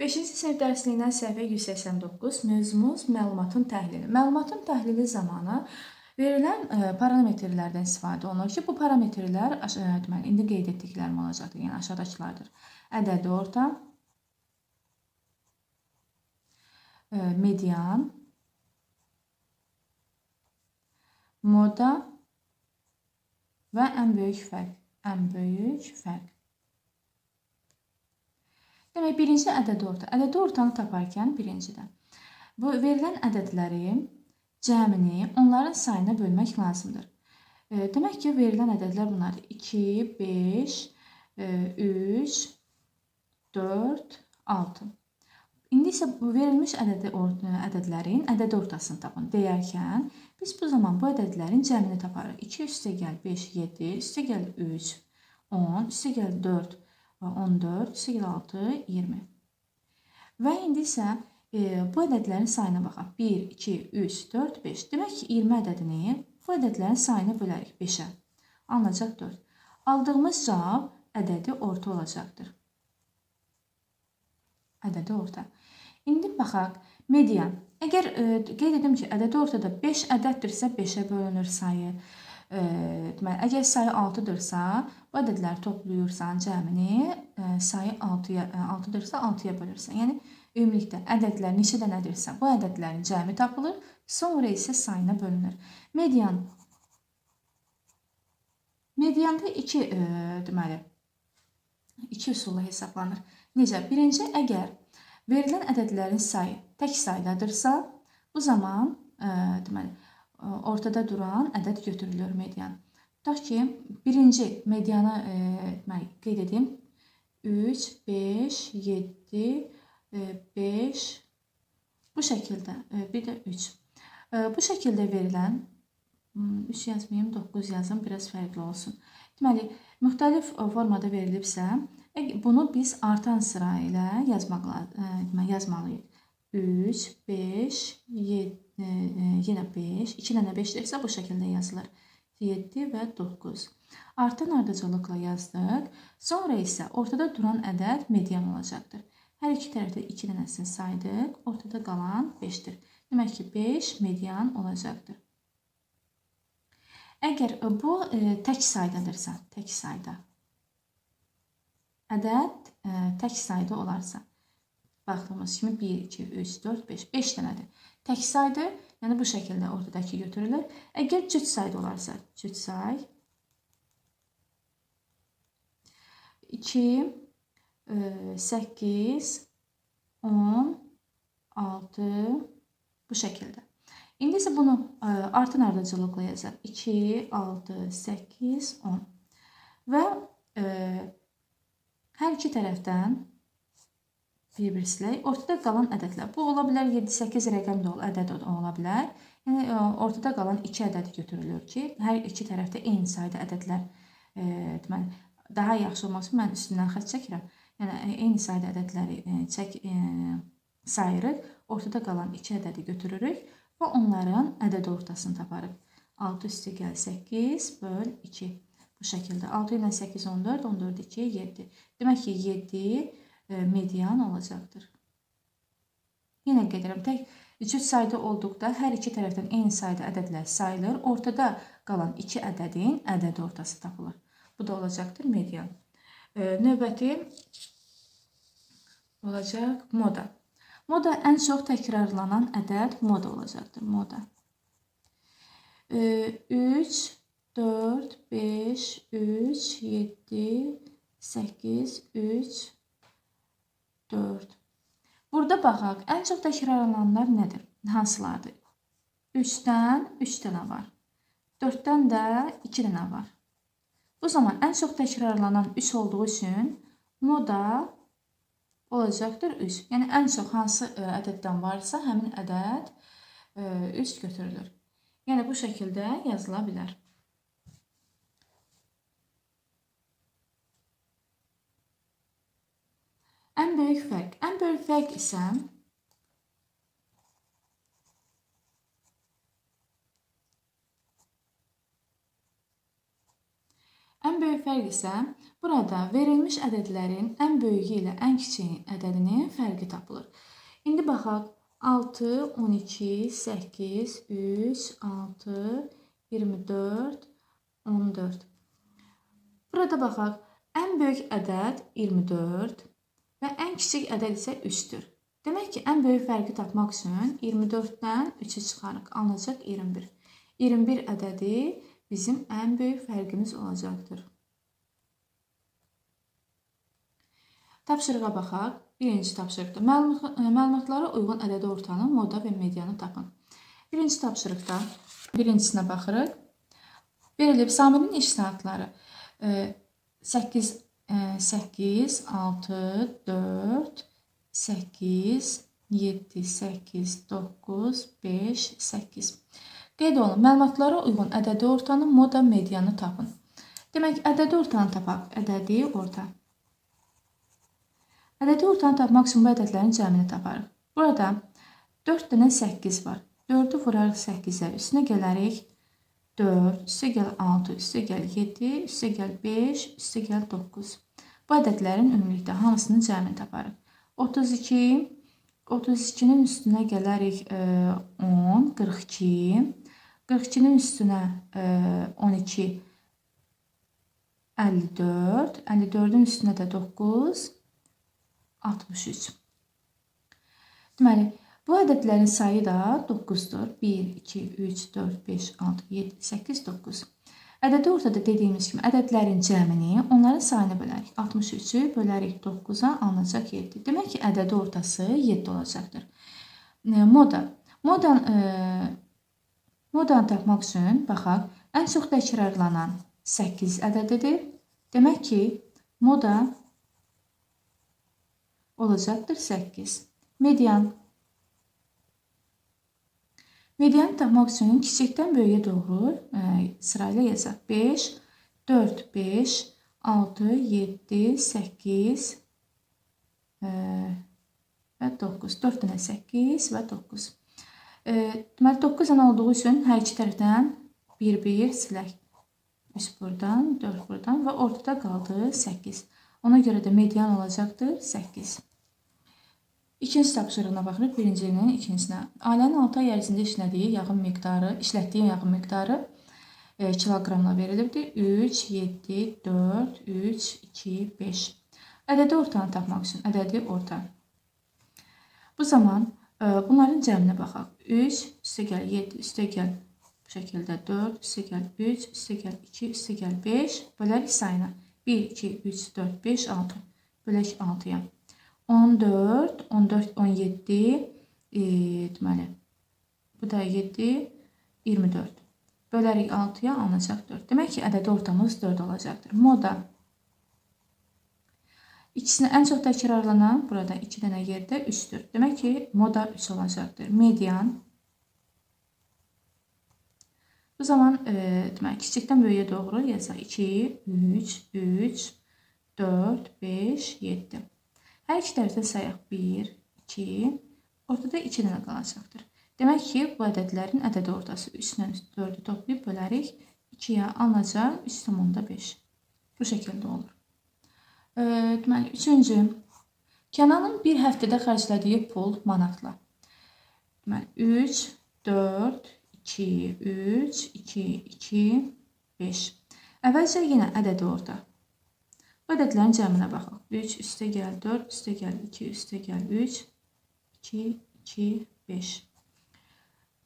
5-ci sinif dərsliyindən səhifə 189 mövzumuz məlumatın təhlili. Məlumatın təhlili zamanı verilən ə, parametrlərdən istifadə olunur ki, bu parametrlər ə, deməli indi qeyd etdiklərim olacaqdır. Yəni aşağıdakılardır. Ədədi orta, ə, median, moda və ən böyük fərq. Ən böyük fərq. Demək, birinci ədədi orta. Ədədi ortanı taparkən birincidə bu verilən ədədləri cəmini onların sayına bölmək lazımdır. E, demək ki, verilən ədədlər bunlardır. 2, 5, 3, 4, 6. İndi isə verilmiş ədədi ədədlərin ədəd ortasını tapın deyərkən biz bu zaman bu ədədlərin cəmini taparıq. 2 üstə gəl 5 7, üstə gəl 3 10, üstə gəl 4 14, 6, 20. Və indi isə e, bu ədədlərin sayına baxaq. 1, 2, 3, 4, 5. Demək ki, 20 ədədini bu ədədlərin sayına bölərik 5-ə. Alınacaq 4. Aldığımız cavab ədədi orta olacaqdır. Ədədi orta. İndi baxaq, median. Əgər e, qeyd edim ki, ədədi ortada 5 ədəddirsə 5-ə bölünür sayı. Deməli, əgər sayı 6-dırsa, bu ədədləri toplayırsan cəmini, sayı 6-ya 6-dırsa 6-ya bölürsən. Yəni ümumilikdə ədədlər neçə dənədirsə, bu ədədlərin cəmi tapılır, sonra isə sayına bölünür. Median Medianda 2 e, deməli 2 üsulla hesablanır. Necə? Birinci, əgər verilən ədədlərin sayı tək saydadırsa, bu zaman e, deməli ortada duran ədəd götürülür median. Tutaq ki, birinci medianı e, mən qeyd edim. 3, 5, 7, 5 bu şəkildə, e, bir də 3. E, bu şəkildə verilən 3 yazmayım, 9 yazım, biraz fərqli olsun. Deməli, müxtəlif formada verilibsə, bunu biz artan sıra ilə yazmaq deməli yazmalıyıq. 3, 5, 7 e, yenə 5, 2 dənə 5 isə bu şəkildə yazılır. 7 və 9. Artan ardıcıllıqla yazdıq. Sonra isə ortada duran ədəd median olacaqdır. Hər iki tərəfdə 2 dənəsini saydıq. Ortada qalan 5-dir. Demək ki, 5 median olacaqdır. Əgər bu e, tək saydadırsa, tək sayda ədəd e, tək sayda olarsa, baxdığımız kimi 1, 2, 3, 4, 5, 5 dənədir. Tək saydır, yəni bu şəkildə ortadakı götürülür. Əgər cüt sayda olarsa, cüt say 2, 8, 10, 6 bu şəkildə. İndi isə bunu e, artın ardıcıllıqla yazaq. 2, 6, 8, 10. Və e, hər iki tərəfdən bir-bir silək. Ortada qalan ədədlər. Bu ola bilər 7-8 rəqəm də ədəd ola bilər. Yəni e, ortada qalan 2 ədəd götürülür ki, hər iki tərəfdə eyni sayda ədədlər e, deməli daha yaxşı olması mən üstündən xətt çəkirəm. Yəni e, eyni sayda ədədləri e, çək e, sayırıq. Ortada qalan 2 ədədi götürürük və onların ədəd ortasını taparıq. 6 üstə gəl 8 böl 2. Bu şəkildə 6 ilə 8 14, 14 2 7. Demək ki 7 E, median olacaqdır. Yenə gedirəm. Tək cüt sayda olduqda hər iki tərəfdən eyni sayda ədədlər sayılır. Ortada qalan iki ədədin ədəd ortası tapılır. Bu da olacaqdır median. E, növbəti olacaq moda. Moda ən çox təkrarlanan ədəd moda olacaqdır. Moda. 3, 4, 5, 3, 7, 8, 3, 4. Burada baxaq, ən çox təkrarlananlar nədir? Hansılardır? 3-dən 3 dənə var. 4-dən də 2 dənə var. Bu zaman ən çox təkrarlanan 3 olduğu üçün moda olacaqdır 3. Yəni ən çox hansı e, ədəddən varsa, həmin ədəd 3 e, götürülür. Yəni bu şəkildə yazıla bilər. Ən böyük fərq. Ən böyük fərq isə Ən böyük fərq isə burada verilmiş ədədlərin ən böyüyü ilə ən kiçiyi ədədinin fərqi tapılır. İndi baxaq. 6, 12, 8, 3, 6, 24, 14. Burada baxaq. Ən böyük ədəd 24, və ən kiçik ədəd isə 3-dür. Demək ki, ən böyük fərqi tapmaq üçün 24-dən 3-ü çıxarıq, alınacaq 21. 21 ədədi bizim ən böyük fərqimiz olacaqdır. Tapşırığa baxaq. Birinci tapşırıqda e, məlumatlara uyğun ədədi ortanın moda və medianı tapın. Birinci tapşırıqda birincisinə baxırıq. Verilib Samirin iş saatları 8 e, 8, 6, 4, 8, 7, 8, 9, 5, 8. Qeyd olun, məlumatlara uyğun ədədi ortanın moda medianı tapın. Demək, ədədi ortanı tapaq. Ədədi orta. Ədədi ortanı tapmaq üçün bu ədədlərin cəmini taparıq. Burada 4 dənə 8 var. 4-ü vurarıq 8-ə. Üstünə gələrik 4, üstəgəl 6, üstəgəl 7, üstəgəl 5, üstəgəl 9. Bu ədədlərin ümumilikdə hamısının cəmini taparıq. 32, 32-nin üstünə gələrik 10, 42. 42-nin üstünə 12, 54. 54-ün üstünə də 9, 63. Deməli, Bu ədədlərin sayı da 9-dur. 1, 2, 3, 4, 5, 6, 7, 8, 9. Ədədi ortada dediyimiz kimi ədədlərin cəmini onların sayını bölərik. 63-ü bölərik 9-a, alınacaq 7. Demək ki, ədədi ortası 7 olacaqdır. E, moda. Modan, e, modanı tapmaq üçün baxaq, ən çox təkrarlanan 8 ədədidir. Demək ki, moda olacaqdır 8. Median Medianı tapmaq üçün kiçikdən böyüyə doğru ə, sırayla yazaq. 5, 4, 5, 6, 7, 8 ə, və 9. 4 dənə 8 və 9. Ə, e, deməli 9 dənə olduğu üçün hər iki tərəfdən 1, 1 silək. 3 buradan, 4 buradan və ortada qaldı 8. Ona görə də median olacaqdır 8. İkinci tab sorğuna baxırıq. Birincinin ikincisinə. Ailənin 6 ay ərzində işlədiyi yağın miqdarı, işlətdiyi yağın miqdarı e, kiloqramla verilibdir. 3, 7, 4, 3, 2, 5. Ədədi ortanı tapmaq üçün ədədi orta. Bu zaman e, bunların cəminə baxaq. 3 üstəgəl 7 bu şəkildə 4 3 2 5 bölərik sayına. 1, 2, 3, 4, 5, 6. Bölək 6-ya. 14, 14, 17, e, deməli, bu da 7, 24. Bölərik 6-ya, alınacaq 4. Demək ki, ədədi ortamız 4 olacaqdır. Moda. İkisini ən çox təkrarlanan, burada 2 dənə yerdə 3-dür. Demək ki, moda 3 olacaqdır. Median. Bu zaman, e, demək, kiçikdən böyüyə doğru yazaq. 2, 3, 3, 4, 5, 7. Hər iki tərəfdən sayaq 1, 2, ortada 2 dənə qalacaqdır. Demək ki, bu ədədlərin ədədi ortası 3 ilə 4-ü toplayıb bölərik. 2-yə alınacaq 3,5. Bu şəkildə olur. E, deməli, üçüncü, Kənanın bir həftədə xərclədiyi pul manatla. Deməli, 3, 4, 2, 3, 2, 2, 5. Əvvəlcə yenə ədədi orada. Ədədlərin cəminə baxaq. 3 üstə gəl 4, üstə gəl 2, üstə gəl 3, 2, 2, 5.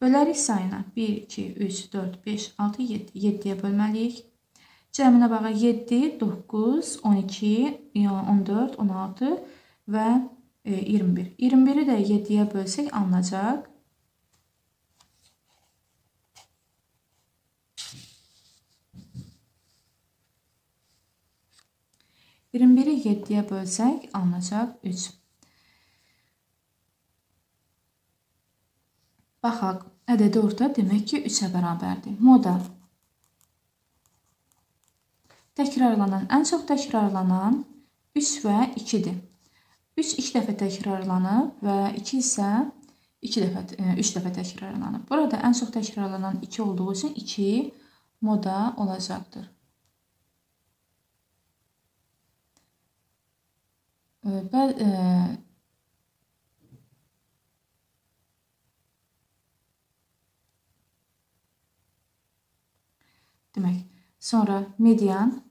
Bölərik sayına 1, 2, 3, 4, 5, 6, 7. 7-yə bölməliyik. Cəminə baxaq 7, 9, 12, 14, 16 və e, 21. 21-i də 7-yə bölsək alınacaq. 21'i 7'ye bölsək alınacaq 3. Baxaq, ədədi orada demək ki 3-ə bərabərdir. Moda təkrarlanan, ən çox təkrarlanan 3 və 2-dir. 3 2 dəfə təkrarlanıb və 2 isə 2 dəfə e, 3 dəfə təkrarlanıb. Burada ən çox təkrarlanan 2 olduğu üçün 2 moda olacaqdır. Ee, ben e, demek sonra median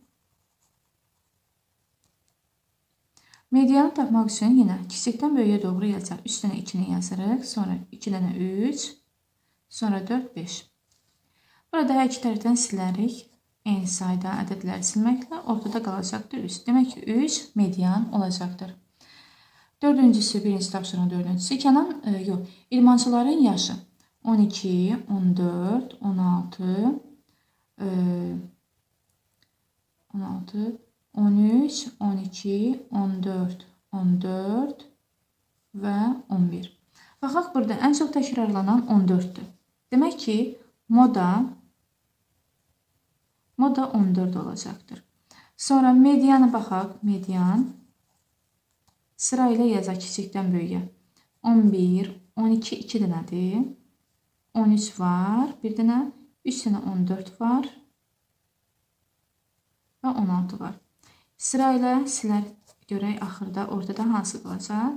Medianı tapmaq üçün yenə kiçikdən böyüyə doğru yazar. 3 dənə 2-ni sonra 2 dənə 3, sonra 4, 5. Burada hər iki tərəfdən silərik. Eyni sayda ədədləri silməklə ortada qalacaqdır 3. Demək ki, 3 median olacaqdır. Dördüncüsü, birinci tapşırığın dördüncüsü. Kənan, e, yox, idmançıların yaşı 12, 14, 16, e, 16, 13, 12, 14, 14 və 11. Baxaq burada ən çox təkrarlanan 14-dür. Demək ki, moda moda 14 olacaqdır. Sonra mediana baxaq. Median sıra ilə yazaq kiçikdən böyüyə. 11, 12 2 dənədir. 13 var, bir dənə 3 dənə 14 var və 16 var. Sıra ilə silər görək axırda ortada hansı qalacaq?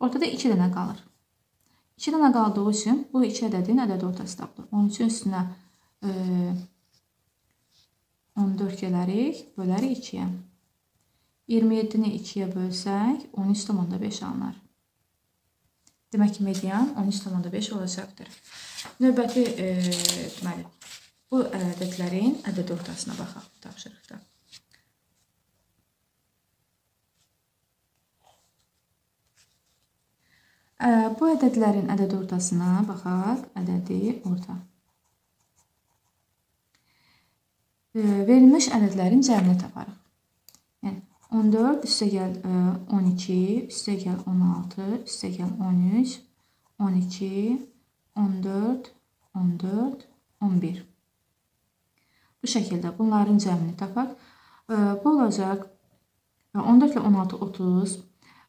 Ortada 2 dənə qalır. 2 dənə qaldığı üçün bu iki ədədin ədəd ortası tapılır. 13-ün üstünə e, 14 gələrik, bölərik 2-yə. 27-ni 2-yə bölsək 13,5 alınar. Demək ki, median 13,5 olacaqdır. Növbəti e, deməli, bu ədədlərin ədəd ortasına baxaq tapşırıqda. E, bu ədədlərin ədəd ortasına baxaq. Ədədi orta. E, verilmiş ədədlərin cəmini taparıq. Yəni 14 üstəgəl 12, üstəgəl 16, üstəgəl 13, 12, 14, 14, 11. Bu şəkildə bunların cəmini tapaq. E, bu olacaq 14 ilə 16 30,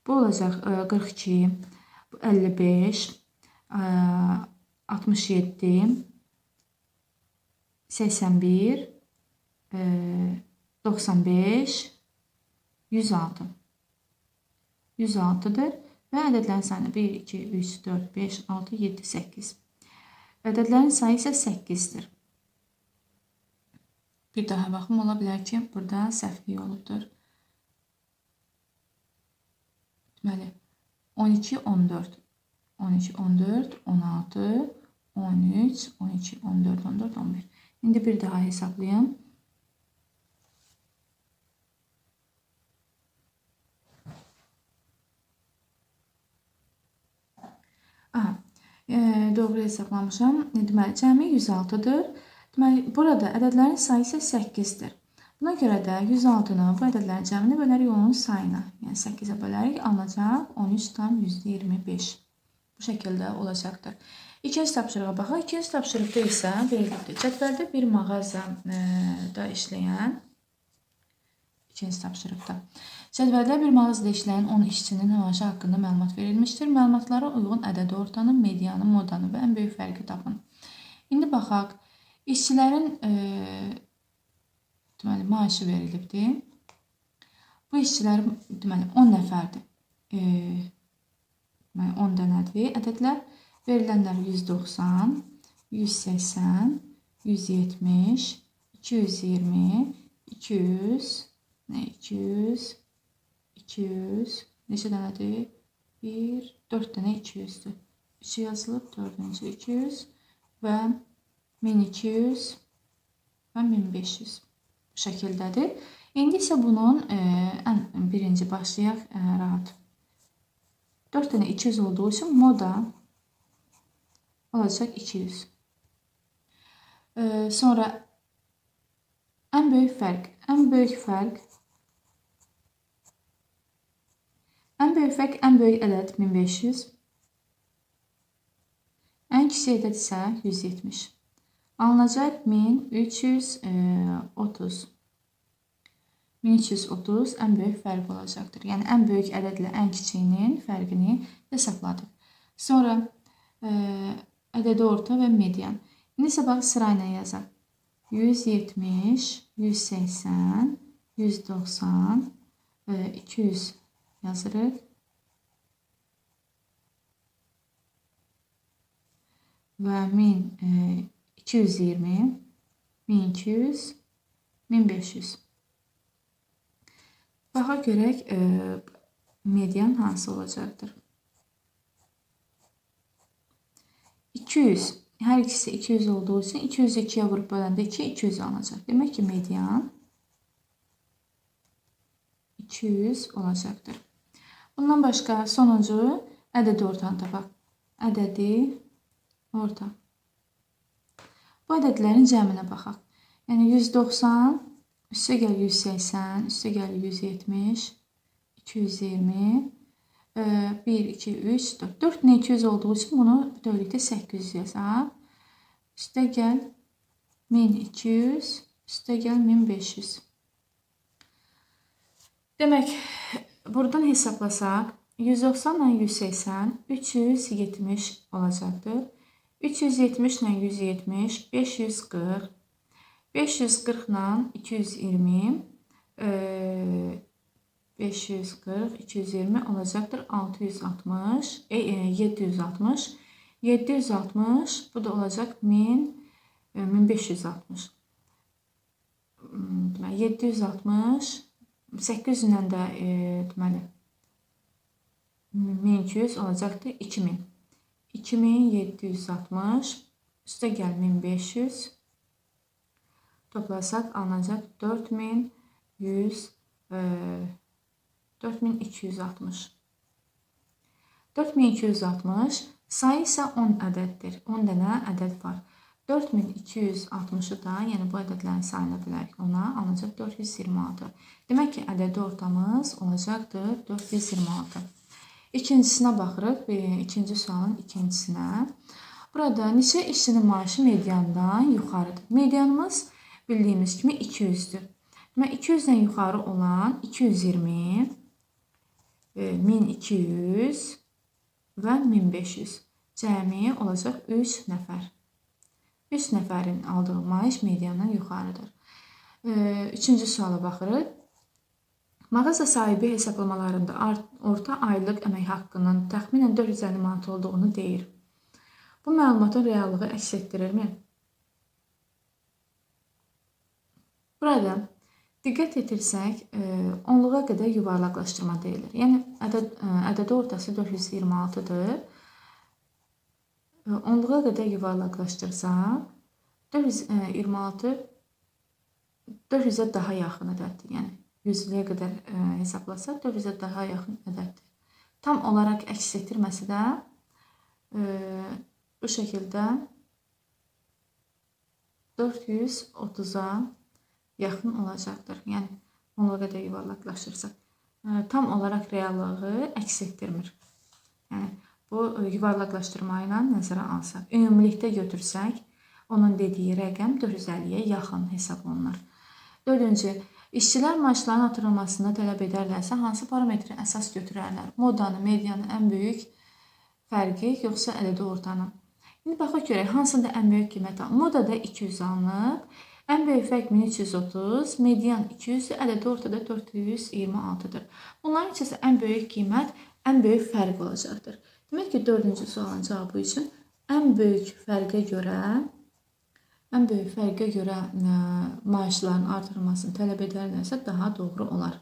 bu olacaq 42, bu 55, 67, 81, 95, 106. 106-dır və ədədlərin sayını 1, 2, 3, 4, 5, 6, 7, 8. Ədədlərin sayı isə 8-dir. Bir daha baxım ola bilər ki, burada səhvlik olubdur. Deməli, 12, 14. 12, 14, 16, 13, 12, 14, 14, 11. İndi bir daha hesablayım. Aha, e, doğru hesablamışam. Deməli, cəmi 106-dır. Deməli, burada ədədlərin sayı isə 8-dir. Buna görə də 106-nı bu ədədlərin cəmini bölərik onun sayına. Yəni 8-ə bölərik, alınacaq 13 tam %25. Bu şəkildə olacaqdır. İkinci tapşırığa baxaq. İkinci tapşırıqda isə verilibdir. Cədvəldə bir mağazada işləyən ikinci tapşırıqda Cədvəldə bir mağazada işləyən 10 işçinin maaşı haqqında məlumat verilmişdir. Məlumatlara uyğun ədədi ortanı, medianı, modanı və ən böyük fərqi tapın. İndi baxaq. İşçilərin e, deməli maaşı verilibdir. Bu işçilər deməli 10 nəfərdir. E, deməli 10 dənədir. Ədədlər verilənlər 190, 180, 170, 220, 200, nə 200 200 neçə dənədir? 1, 4 dənə 200-dür. 3 yazılıb, 4-cü 200 və 1200 və 1500 bu şəkildədir. İndi isə bunun e, ən birinci başlayaq e, rahat. 4 dənə 200 olduğu üçün moda olacaq 200. E, sonra ən böyük fərq, ən böyük fərq En büyük fərq, ən böyük ədəd 1500. Ən kiçik ədəd isə 170. Alınacaq 1330. 1330 ən böyük fərq olacaqdır. Yəni ən böyük ədədlə ən kiçiyinin fərqini hesabladıq. Sonra ə, ədədi orta və median. İndi isə bax sıra ilə yazaq. 170, 180, 190, 200 yazırıq. Və 1220, 1200, 1500. Baxa görək e, median hansı olacaqdır? 200. Hər ikisi 200 olduğu üçün 200-ü 2-yə vurub böləndə 2, 200 alınacaq. Demək ki, median 200 olacaqdır. Bundan başqa sonuncu ədədi ortanı tapaq. Ədədi orta. Bu ədədlərin cəminə baxaq. Yəni 190 üstə gəl 180, üstə gəl 170, 220 1, 2, 3, 4. 4 nə 200 olduğu üçün bunu bütövlükdə 800 yazaq. Üstə gəl 1200, üstə gəl 1500. Demək, buradan hesablasaq 190 ilə 180 370 olacaqdır. 370 ilə 170 540 540 ilə 220 e, 540, 220 olacaqdır 660, e, e, 760. 760 bu da olacaq 1000, e, 1560. Hmm, deməli 760 800 ilə də e, deməli 1200 olacaqdır 2000. 2760 üstə gəl 1500 toplasaq alınacaq 4100 e, 4260. 4260 sayı isə 10 ədəddir. 10 dənə ədəd var. 4260-ı da, yəni bu ədədlərin sayına bölərik ona, alınacaq 426. Demək ki, ədədi ortamız olacaqdır 426. İkincisinə baxırıq, ikinci sualın ikincisinə. Burada neçə işçinin maaşı mediandan yuxarıdır? Medianımız bildiyimiz kimi 200-dür. Demək 200-dən yuxarı olan 220 1200 və 1500. Cəmi olacaq 3 nəfər. 3 nəfərin aldığı maaş mediandan yuxarıdır. Üçüncü suala baxırıq. Mağaza sahibi hesablamalarında orta aylıq əmək haqqının təxminən 450 manat olduğunu deyir. Bu məlumatın reallığı əks etdirirmi? Burada Diqqət yetirsək, e, onluğa qədər yuvarlaqlaşdırma deyilir. Yəni ədəd e, ədədi ortası 426-dır. Onluğa qədər yuvarlaqlaşdırsaq 426 400-ə daha yaxın ədəddir. Yəni 100-yə qədər hesablasaq 400-ə daha yaxın ədəddir. Tam olaraq əks etdirməsə də bu şəkildə 430-a yaxın olacaqdır. Yəni onlara qədər yuvarlaqlaşırsaq. Tam olaraq reallığı əks etdirmir. Yəni bu yuvarlaqlaşdırma ilə nəzərə alsaq, ümumilikdə götürsək, onun dediyi rəqəm 450-yə yaxın hesab olunur. Dördüncü, işçilər maaşlarının artırılmasını tələb edərlərsə, hansı parametri əsas götürərlər? Modanı, medianı, ən böyük fərqi, yoxsa ədədi ortanı? İndi baxaq görək, hansında ən böyük qiymət alınır? Modada 200 alınıb, Ən böyük fərq 1330, median 200, ədədi ortada 426-dır. Bunların içində ən böyük qiymət, ən böyük fərq olacaqdır. Demək ki, 4-cü sualın cavabı üçün ən böyük fərqə görə ən böyük fərqə görə ə, maaşların artırılmasını tələb edərlərsə daha doğru olar.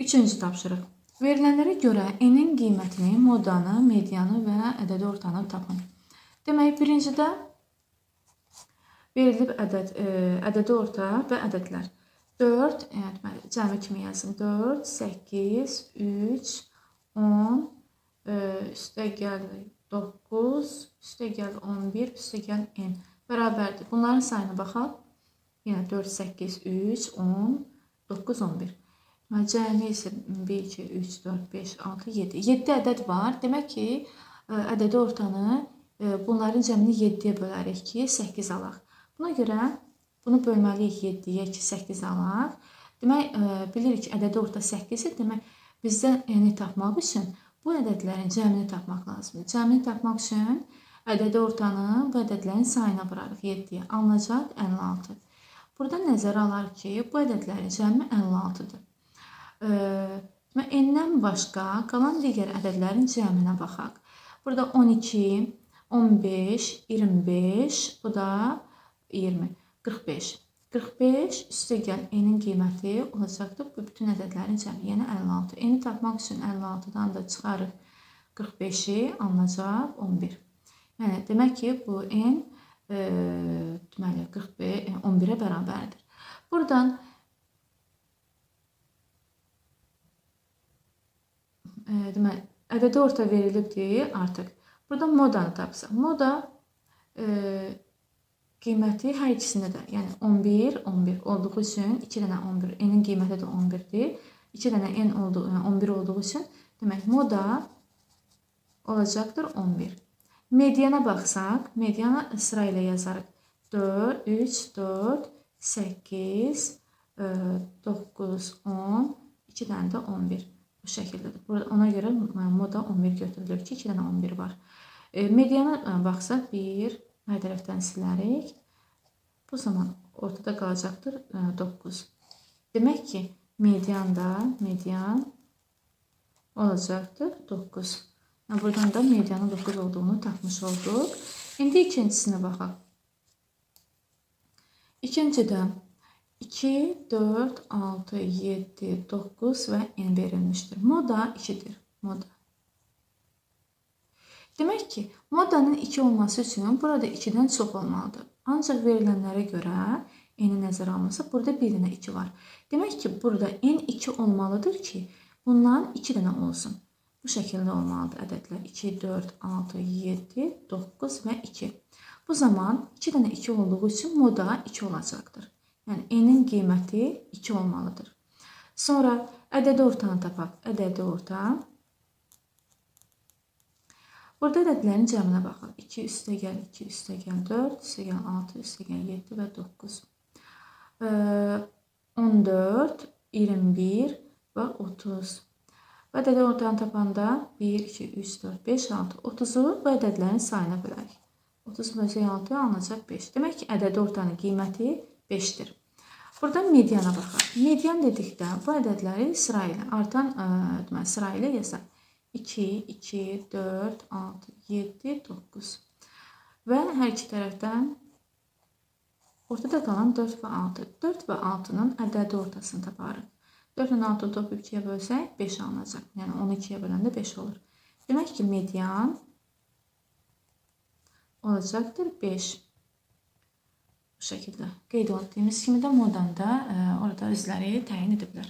Üçüncü tapşırıq. Verilənlərə görə n-in qiymətini, modanı, medianı və ədədi ortanı tapın. Demək, birincidə verilib ədəd, ə, e, ədədi orta və ədədlər. 4, yəni deməli, cəmi kimi yazın. 4, 8, 3, 10, ə, üstə gəl 9, üstə gəl 11, üstə gəl n bərabərdir. Bunların sayına baxaq. Yenə 4, 8, 3, 10, 9, 11. Deməli, cəmi isə 1, 2, 3, 4, 5, 6, 7. 7 ədəd var. Demək ki, e, ədədi ortanı bunların cəmini 7-yə bölərik ki, 8 alaq. Buna görə bunu bölməliyik 7-yə ki, 8 alaq. Demək, bilirik ki, ədədi orta 8-dir. Demək, bizdə n-i tapmaq üçün bu ədədlərin cəmini tapmaq lazımdır. Cəmini tapmaq üçün ədədi ortanı bu ədədlərin sayına vurarıq 7-yə. Alınacaq 56. Burada nəzərə alaq ki, bu ədədlərin cəmi 56-dır. Və n-dən başqa qalan digər ədədlərin cəminə baxaq. Burada 12, 15, 25, bu da 20, 45. 45 üstəgəl n-in qiyməti olacaqdır bu bütün ədədlərin cəmi, yəni 56. N-i tapmaq üçün 56-dan da çıxarıq 45-i alınacaq 11. Yəni demək ki, bu n e, deməli 45 11-ə bərabərdir. Buradan e, deməli ədədi orta verilibdir artıq. Burada modanı tapsaq. Moda e, qiyməti hər ikisində də, yəni 11, 11 olduğu üçün 2 dənə 11, n-in qiyməti də 11-dir. 2 dənə n olduğu, yəni 11 olduğu üçün demək moda olacaqdır 11. Mediana baxsaq, mediana sıra ilə yazarıq. 4, 3, 4, 8, 9, 10, 2 dənə də 11. Bu şəkildədir. Burada ona görə moda 11 götürülür ki, 2 dənə 11 var. E, mediana baxsaq 1, Hər tərəfdən silərik. Bu zaman ortada qalacaqdır 9. Demək ki, median da median olacaqdır 9. Yəni buradan da medianın 9 olduğunu tapmış olduq. İndi ikincisinə baxaq. İkincidə 2, 4, 6, 7, 9 və n verilmişdir. Moda 2-dir. Moda. Demək ki, modanın 2 olması üçün burada 2-dən çox olmalıdır. Ancaq verilənlərə görə n-i nəzərə alınırsa, burada 1 dənə 2 var. Demək ki, burada n 2 olmalıdır ki, bundan 2 dənə olsun. Bu şəkildə olmalıdır ədədlər. 2, 4, 6, 7, 9 və 2. Bu zaman 2 dənə 2 olduğu üçün moda 2 olacaqdır. Yəni n-in qiyməti 2 olmalıdır. Sonra ədədi ortanı tapaq. Ədədi orta Burada ədədlərin cəminə baxaq. 2 üstəgəl 2 üstəgəl 4 üstəgəl 6 üstəgəl 7 və 9. 14, 21 və 30. Və ədədi ortanı tapanda 1, 2, 3, 4, 5, 6. 30-u bu ədədlərin sayına bölək. 30 bölsək 6 alınacaq 5. Demək ki, ədədi ortanın qiyməti 5-dir. Burada mediana baxaq. Median dedikdə bu ədədləri sıra ilə artan, deməli sıra ilə yazaq. 2, 2, 4, 6, 7, 9. Və hər iki tərəfdən ortada qalan 4 və 6. 4 və 6-nın ədədi ortasını taparıq. 4 ilə 6 topu 2-yə bölsək 5 alınacaq. Yəni 12-yə böləndə 5 olur. Demək ki, median olacaqdır 5. Bu şəkildə qeyd etdiyimiz kimi də modanda orada özləri təyin ediblər.